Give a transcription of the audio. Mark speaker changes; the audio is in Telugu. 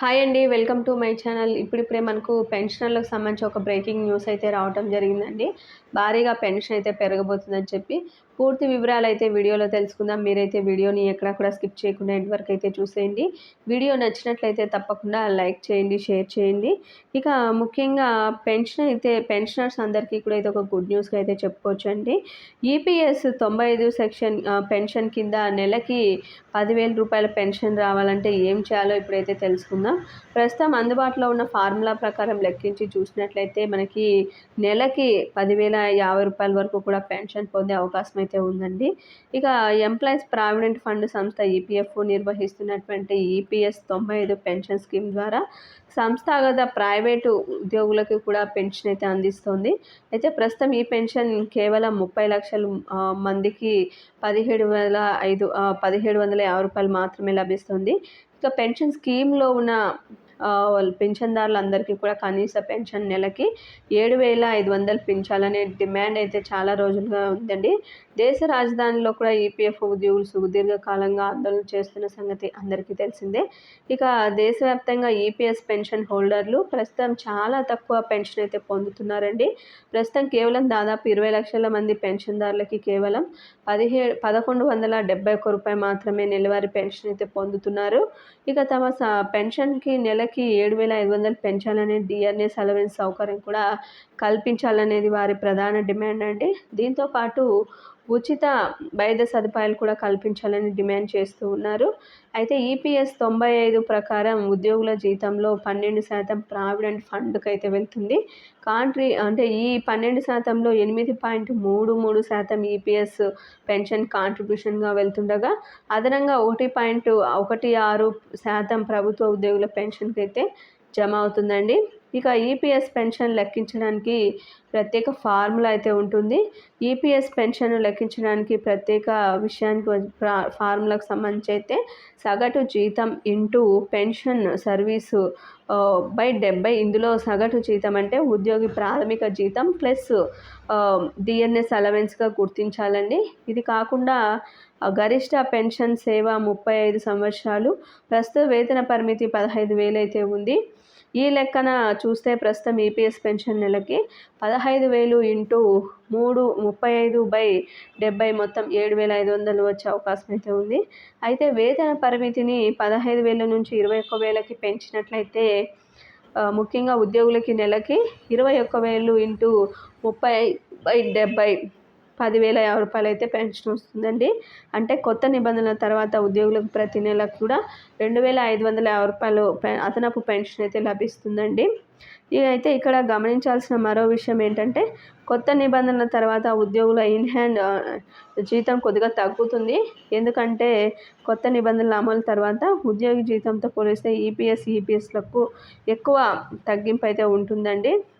Speaker 1: హాయ్ అండి వెల్కమ్ టు మై ఛానల్ ఇప్పుడిప్పుడే మనకు పెన్షనర్లకు సంబంధించి ఒక బ్రేకింగ్ న్యూస్ అయితే రావటం జరిగిందండి. భారీగా పెన్షన్ అయితే పెరగబోతుందని చెప్పి పూర్తి వివరాలు అయితే వీడియోలో తెలుసుకుందాం. మీరైతే వీడియోని ఎక్కడ కూడా స్కిప్ చేయకుండా ఎండ్ వరకు అయితే చూసేయండి. వీడియో నచ్చినట్లయితే తప్పకుండా లైక్ చేయండి షేర్ చేయండి. ఇక ముఖ్యంగా పెన్షన్ అయితే పెన్షనర్స్ అందరికీ కూడా అయితే ఒక గుడ్ న్యూస్గా అయితే చెప్పుకోవచ్చు అండి ఈపీఎస్ తొంభై ఐదు సెక్షన్ పెన్షన్ కింద నెలకి పదివేల రూపాయల పెన్షన్ రావాలంటే ఏం చేయాలో ఇప్పుడైతే తెలుసుకుందాం. ప్రస్తుతం అందుబాటులో ఉన్న ఫార్ములా ప్రకారం లెక్కించి చూసినట్లయితే మనకి నెలకి పదివేల యాభై రూపాయల వరకు కూడా పెన్షన్ పొందే అవకాశం అయితే ఉందండి. ఇక ఎంప్లాయీస్ ప్రావిడెంట్ ఫండ్ సంస్థ ఈపీఎఫ్ నిర్వహిస్తున్నటువంటి ఈపీఎస్ తొంభై ఐదు పెన్షన్ స్కీమ్ ద్వారా సంస్థాగత ప్రైవేటు ఉద్యోగులకు కూడా పెన్షన్ అయితే అందిస్తుంది. అయితే ప్రస్తుతం ఈ పెన్షన్ కేవలం ముప్పై లక్షల మందికి పదిహేడు వేల ఐదు పదిహేడు వందల యాభై రూపాయలు మాత్రమే లభిస్తుంది. ఇక పెన్షన్ స్కీమ్లో ఉన్న పెన్షన్దారులందరికీ కూడా కనీస పెన్షన్ నెలకి ఏడు వేల ఐదు వందలు పెంచాలనే డిమాండ్ అయితే చాలా రోజులుగా ఉందండి. దేశ రాజధానిలో కూడా ఈపీఎఫ్ ఉద్యోగులు సుదీర్ఘకాలంగా ఆందోళన చేస్తున్న సంగతి అందరికీ తెలిసిందే. ఇక దేశవ్యాప్తంగా ఈపీఎస్ పెన్షన్ హోల్డర్లు ప్రస్తుతం చాలా తక్కువ పెన్షన్ అయితే పొందుతున్నారండి. ప్రస్తుతం కేవలం దాదాపు ఇరవై లక్షల మంది పెన్షన్దారులకి కేవలం పదిహేడు పదకొండు వందల డెబ్బై ఒక్క రూపాయి మాత్రమే నెలవారీ పెన్షన్ అయితే పొందుతున్నారు. ఇక తమ పెన్షన్కి నెల నెలకి ఏడు వేల ఐదు వందలు పెంచాలనే డిఆర్ఎస్ అలవెన్స్ సౌకర్యం కూడా కల్పించాలనేది వారి ప్రధాన డిమాండ్ అండి. దీంతోపాటు ఉచిత వైద్య సదుపాయాలు కూడా కల్పించాలని డిమాండ్ చేస్తూ ఉన్నారు. అయితే ఈపీఎస్ తొంభై ఐదు ప్రకారం ఉద్యోగుల జీతంలో పన్నెండు శాతం ప్రావిడెంట్ ఫండ్కి అయితే వెళ్తుంది. కాంట్రీ అంటే ఈ పన్నెండు శాతంలో ఎనిమిది పాయింట్ మూడు మూడు శాతం ఈపీఎస్ పెన్షన్ కాంట్రిబ్యూషన్గా వెళ్తుండగా అదనంగా ఒకటి పాయింట్ ఒకటి ఆరు శాతం ప్రభుత్వ ఉద్యోగుల పెన్షన్కి అయితే జమ అవుతుందండి. ఇక ఈపీఎస్ పెన్షన్ లెక్కించడానికి ప్రత్యేక ఫార్ములా అయితే ఉంటుంది. ఈపీఎస్ పెన్షన్ లెక్కించడానికి ప్రత్యేక విషయానికి ఫార్ములాకు సంబంధించి అయితే సగటు జీతం ఇంటూ పెన్షన్ సర్వీసు బై డెబ్బై ఇందులో సగటు జీతం అంటే ఉద్యోగి ప్రాథమిక జీతం ప్లస్ డిఎన్ఎస్ అలవెన్స్గా గుర్తించాలండి. ఇది కాకుండా గరిష్ట పెన్షన్ సేవ ముప్పై ఐదు సంవత్సరాలు ప్రస్తుత వేతన పరిమితి పదహైదు వేలు అయితే ఉంది. ఈ లెక్కన చూస్తే ప్రస్తుతం ఈపీఎస్ పెన్షన్ నెలకి పదహైదు వేలు ఇంటూ మూడు ముప్పై ఐదు బై డెబ్బై మొత్తం ఏడు వేల ఐదు వందలు వచ్చే అవకాశం అయితే ఉంది. అయితే వేతన పరిమితిని పదహైదు వేల నుంచి ఇరవై ఒక్క వేలకి పెంచినట్లయితే ముఖ్యంగా ఉద్యోగులకి నెలకి ఇరవై ఒక్క వేలు ఇంటూ ముప్పై బై డెబ్బై పదివేల యాభై రూపాయలు అయితే పెన్షన్ వస్తుందండి. అంటే కొత్త నిబంధనల తర్వాత ఉద్యోగులకు ప్రతి నెల కూడా రెండు వేల ఐదు వందల యాభై రూపాయలు అదనపు పెన్షన్ అయితే లభిస్తుందండి. అయితే ఇక్కడ గమనించాల్సిన మరో విషయం ఏంటంటే కొత్త నిబంధనల తర్వాత ఉద్యోగుల ఇన్ హ్యాండ్ జీతం కొద్దిగా తగ్గుతుంది. ఎందుకంటే కొత్త నిబంధనల అమలు తర్వాత ఉద్యోగి జీతంతో పోలిస్తే ఈపీఎస్ ఈపీఎస్లకు ఎక్కువ తగ్గింపు అయితే ఉంటుందండి.